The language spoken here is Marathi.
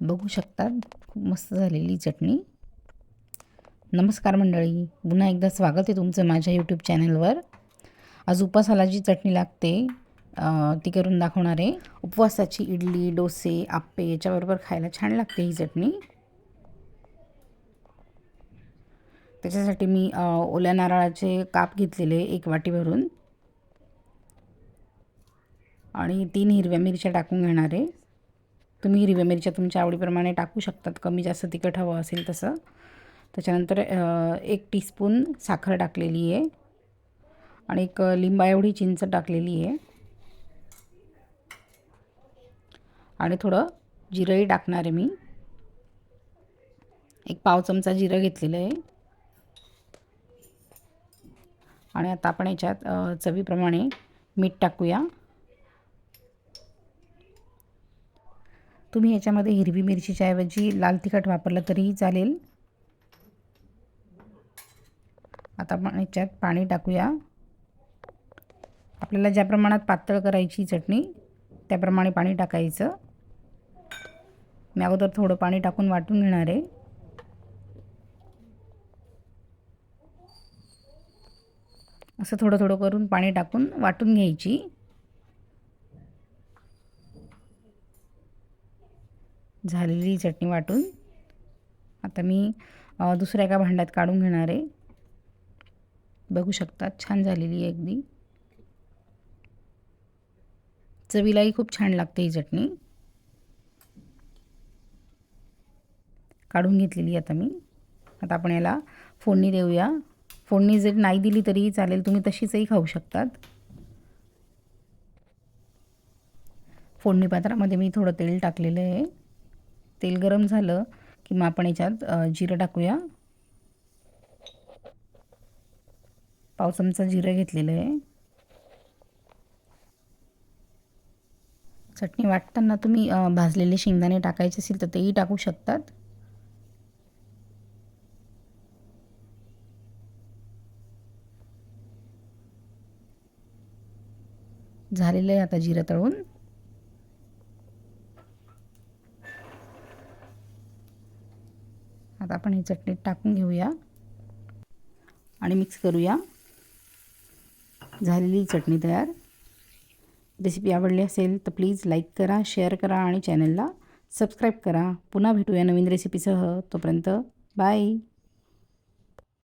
बघू शकतात. खूप मस्त झालेली चटणी. नमस्कार मंडळी. पुन्हा एकदा स्वागत आहे तुमचं माझ्या यूट्यूब चॅनलवर आज उपवासाला जी चटणी लागते ती करून दाखवणार आहे. उपवासाची इडली डोसे आप्पे याच्याबरोबर खायला छान लागते ही चटणी. त्याच्यासाठी मी ओल्या नारळाचे काप घेतलेले एक वाटी भरून. आणि तीन हिरव्या मिरच्या टाकून घेणार आहे. तुम्ही हिरव्या मिरच्या तुमच्या आवडीप्रमाणे टाकू शकतात. कमी जास्त तिखट हवं असेल तसं. त्याच्यानंतर एक टीस्पून साखर टाकलेली आहे. आणि एक लिंबा एवढी चिंच टाकलेली आहे. आणि थोडं जिरंही टाकणार आहे मी. एक पाव चमचा जिरं घेतलेलं आहे. आणि आता आपण याच्यात चवीप्रमाणे मीठ टाकूया. तुम्ही याच्यामध्ये हिरवी मिरचीच्या ऐवजी लाल तिखट वापरलं तरीही चालेल. आता आपण याच्यात पाणी टाकूया. आपल्याला ज्या प्रमाणात पातळ करायची चटणी त्याप्रमाणे पाणी टाकायचं. मी अगोदर थोडं पाणी टाकून वाटून घेणार आहे. असं थोडं थोडं करून पाणी टाकून वाटून घ्यायची. झालेली चटणी वाटून आता मी दुसऱ्या एका भांड्यात काढून घेणार आहे. बघू शकतात छान झालेली आहे अगदी. चवीलाही खूप छान लागते ही चटणी. काढून घेतलेली आता मी. आता आपण याला फोडणी देऊया. फोडणी जर नाही दिली तरीही चालेल तुम्ही तशीचही खाऊ शकतात. फोडणी पात्रामध्ये मी थोडं तेल टाकलेलं आहे. तेल गरम झालं की मग आपण याच्यात जिरं टाकूया. पाव चमचा जिरं घेतलेलं आहे. चटणी वाटताना तुम्ही भाजलेले शेंगदाणे टाकायचे असेल तर तेही टाकू शकतात. झालेलं आहे आता जिरं तळून. आता आपण ही चटणी टाकून घेऊया. आणि मिक्स करूया. झालेली चटणी तयार. रेसिपी आवडली असेल तर प्लीज लाईक करा शेअर करा आणि चॅनलला सबस्क्राईब करा. पुन्हा भेटूया नवीन रेसिपीसह तोपर्यंत बाय